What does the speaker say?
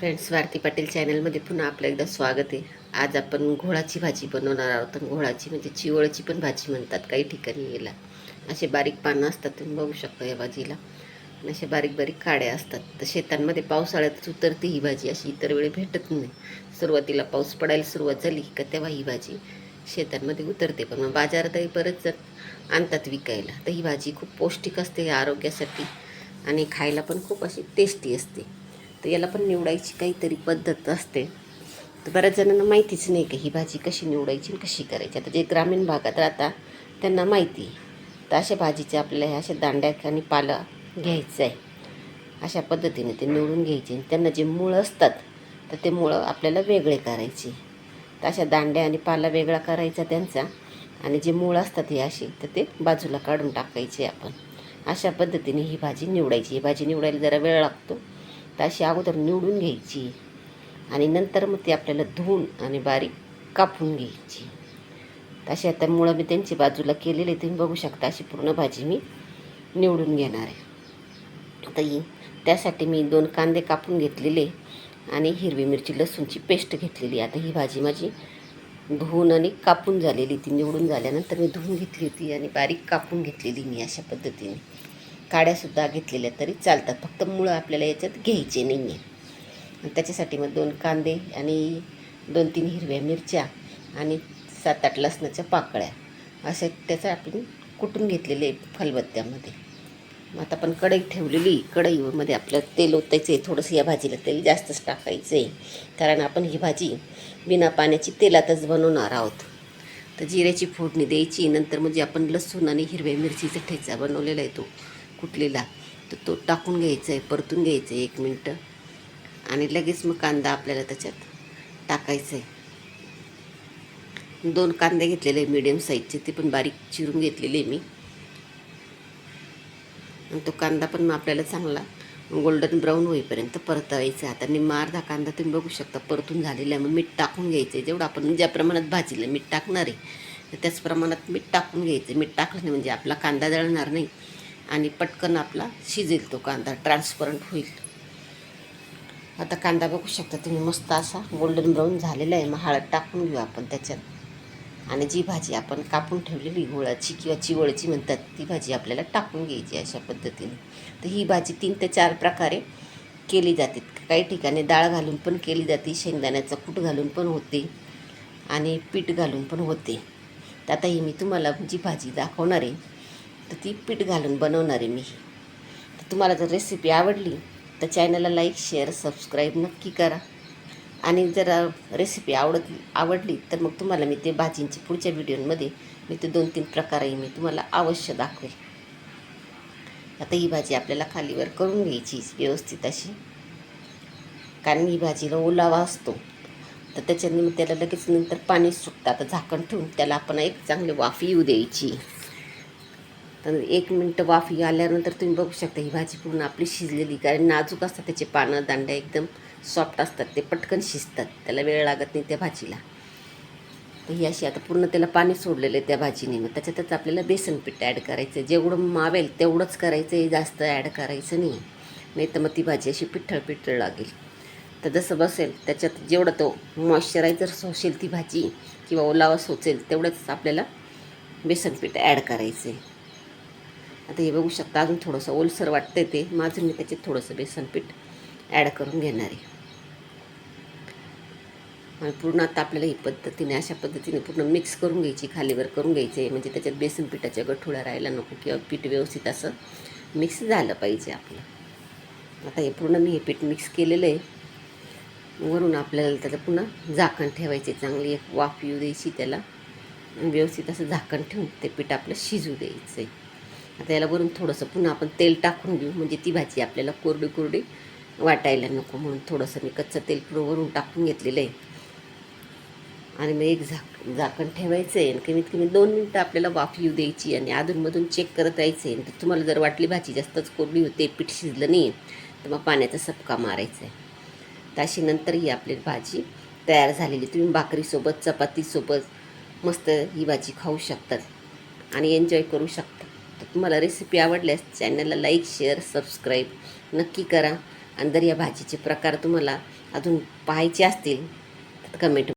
Friends Bharti Patil चॅनलमध्ये पुन्हा आपलं एकदा स्वागत आहे. आज आपण घोळाची भाजी बनवणार आहोत आणि घोळाची म्हणजे चिवळची पण भाजी म्हणतात काही ठिकाणी याला. असे बारीक पानं असतात तुम्ही बघू शकता या भाजीला. आणि असे बारीक बारीक काड्या असतात. तर शेतांमध्ये पावसाळ्यातच उतरते ही भाजी अशी इतर वेळी भेटत नाही. सुरुवातीला पाऊस पडायला सुरुवात झाली का तेव्हा ही भाजी शेतांमध्ये उतरते. पण मग बाजारातही बरंच जण आणतात विकायला तर ही भाजी खूप पौष्टिक असते आरोग्यासाठी आणि खायला पण खूप अशी टेस्टी असते. तर याला पण निवडायची काहीतरी पद्धत असते. तर बऱ्याच जणांना माहितीच नाही का ही भाजी कशी निवडायची आणि कशी करायची. आता जे ग्रामीण भागात राहतात त्यांना माहिती आहे. तर अशा भाजीचे आपल्याला ह्या अशा दांड्या आणि पाला घ्यायचं आहे. अशा पद्धतीने ते निवडून घ्यायचे आणि त्यांना जे मुळं असतात तर ते मुळं आपल्याला वेगळे करायचे. तर अशा दांड्या आणि पाला वेगळा करायचा त्यांचा आणि जे मुळं असतात हे असे तर ते बाजूला काढून टाकायचे आपण. अशा पद्धतीने ही भाजी निवडायची. ही भाजी निवडायला जरा वेळ लागतो. तर अशी अगोदर निवडून घ्यायची आणि नंतर मग ती आपल्याला धुवून आणि बारीक कापून घ्यायची. तशी आता मुळं मी त्यांची बाजूला केलेली तुम्ही बघू शकता अशी पूर्ण भाजी मी निवडून घेणार आहे. आता ही त्यासाठी मी दोन कांदे कापून घेतलेले आणि हिरवी मिरची लसूणची पेस्ट घेतलेली. आता ही भाजी माझी धुवून आणि कापून झालेली. ती निवडून झाल्यानंतर मी धुवून घेतली होती आणि बारीक कापून घेतलेली मी अशा पद्धतीने. काड्यासुद्धा घेतलेल्या तरी चालतात. फक्त मुळं आपल्याला याच्यात घ्यायचे नाही आहे आणि त्याच्यासाठी मग दोन कांदे आणि दोन तीन हिरव्या मिरच्या आणि सात आठ लसणाच्या पाकळ्या असे त्याचं आपण कुटून घेतलेले फलबत्त्यामध्ये. मग आता आपण कढई ठेवलेली. कढईमध्ये आपलं तेल ओतायचं आहे थोडंसं या भाजीला तेल जास्तच टाकायचं आहे कारण आपण ही भाजी बिना पाण्याची तेलातच बनवणार आहोत. तर जिऱ्याची फोडणी द्यायची. नंतर म्हणजे आपण लसूण आणि हिरव्या मिरचीचा ठेचा बनवलेला आहे तो. कुटलेला. तर तो टाकून घ्यायचा आहे परतून घ्यायचं आहे एक मिनटं. आणि लगेच मग कांदा आपल्याला त्याच्यात टाकायचा आहे दोन कांदे घेतलेले मीडियम साईजचे ते पण बारीक चिरून घेतलेले मी. आणि तो कांदा पण मग आपल्याला चांगला गोल्डन ब्राऊन होईपर्यंत परतावायचा. आता निम्मा अर्धा कांदा तुम्ही बघू शकता परतून झालेला आहे. मग मीठ टाकून घ्यायचं आहे जेवढं आपण ज्या प्रमाणात भाजीला मीठ टाकणार आहे तर त्याच प्रमाणात मीठ टाकून घ्यायचं मीठ टाकलं नाही म्हणजे आपला कांदा जळणार नाही. आणि पटकन आपला शिजेल तो कांदा ट्रान्सपरंट होईल. आता कांदा बघू शकता तुम्ही मस्त असा गोल्डन ब्राऊन झालेला आहे. मग हळद टाकून घेऊ आपण त्याच्यात. आणि जी भाजी आपण कापून ठेवलेली गुळाची किंवा चिवळची म्हणतात ती भाजी आपल्याला टाकून घ्यायची अशा पद्धतीने. तर ही भाजी तीन ते चार प्रकारे केली जाते. काही ठिकाणी डाळ घालून पण केली जाते शेंगदाण्याचा कूट घालून पण होते आणि पीठ घालून पण होते. तर आता ही मी तुम्हाला जी भाजी दाखवणार आहे तर ती पीठ घालून बनवणार आहे मी. तर तुम्हाला जर रेसिपी आवडली तर चॅनलला लाईक शेअर सबस्क्राईब नक्की करा. आणि जर रेसिपी आवडत आवडली तर मग तुम्हाला मी ते भाजींची पुढच्या व्हिडिओमध्ये मी ते दोन तीन प्रकारही मी तुम्हाला अवश्य दाखवेल आता ही भाजी आपल्याला खालीवर करून घ्यायची व्यवस्थित अशी. कारण ही भाजीला ओलावा असतो. तर त्याच्याने मग त्याला लगेच नंतर पाणी सुटतं. आता झाकण ठेवून त्याला आपण एक चांगली वाफ येऊ द्यायची. तर एक मिनटं वाफ आल्यानंतर तुम्ही बघू शकता ही भाजी पूर्ण आपली शिजलेली कारण नाजूक असतात त्याचे पानं दांड्या एकदम सॉफ्ट असतात ते पटकन शिजतात त्याला वेळ लागत नाही त्या भाजीला. तर ही अशी आता पूर्ण त्याला पाणी सोडलेलं आहे त्या भाजीने. मग त्याच्यातच आपल्याला बेसन पीठ ॲड करायचं आहे जेवढं मावेल तेवढंच करायचं आहे जास्त ॲड करायचं नाही. नाही तर मग ती भाजी अशी पिठळ पिठळ लागेल. तर जसं बसेल त्याच्यात जेवढं तो मॉइश्चरायझर सोसेल ती भाजी किंवा ओलावा सोचेल तेवढंच आपल्याला बेसन पीठ ॲड करायचं आहे आता हे बघू शकता अजून थोडंसं ओलसर वाटतंय ते. माझं मी त्याच्यात थोडंसं बेसन पीठ ॲड करून घेणार आहे. आणि पूर्ण आता आपल्याला ही पद्धतीने अशा पद्धतीने पूर्ण मिक्स करून घ्यायची खालीवर करून घ्यायचे आहे म्हणजे त्याच्यात बेसन पिठाच्या गठुळ्या राहायला नको किंवा पीठ व्यवस्थित असं मिक्स झालं पाहिजे आपलं. आता हे पूर्ण मी हे पीठ मिक्स केलेलं आहे. वरून आपल्याला त्याचं पुन्हा झाकण ठेवायचे चांगली एक वाफ येऊ द्यायची त्याला. आणि व्यवस्थित असं झाकण ठेवून ते पीठ आपलं शिजू द्यायचं आहे आता याला वरून थोडंसं पुन्हा आपण तेल टाकून घेऊ. म्हणजे ती भाजी आपल्याला कोरडी कोरडी वाटायला नको म्हणून थोडंसं मी कच्चं तेल पुढं वरून टाकून घेतलेलं आहे. आणि मग एक झाक झाकण ठेवायचं आहे आणि कमीत कमी दोन मिनटं आपल्याला वाफ येऊ द्यायची आणि अधूनमधून चेक करत यायचं आहे तर तुम्हाला जर वाटली भाजी जास्तच कोरडी होते पीठ शिजलं नाही तर मग पाण्याचा सपका मारायचा आहे तर अशी नंतर ही आपली भाजी तयार झालेली. तुम्ही भाकरीसोबत चपातीसोबत मस्त ही भाजी खाऊ शकतात आणि एन्जॉय करू शकता तुम्हाला रेसिपी आवडल्यास चॅनलला लाईक शेअर सबस्क्राईब नक्की करा. आणि जर या भाजीचे प्रकार तुम्हाला अजून पाहायचे असतील तर कमेंट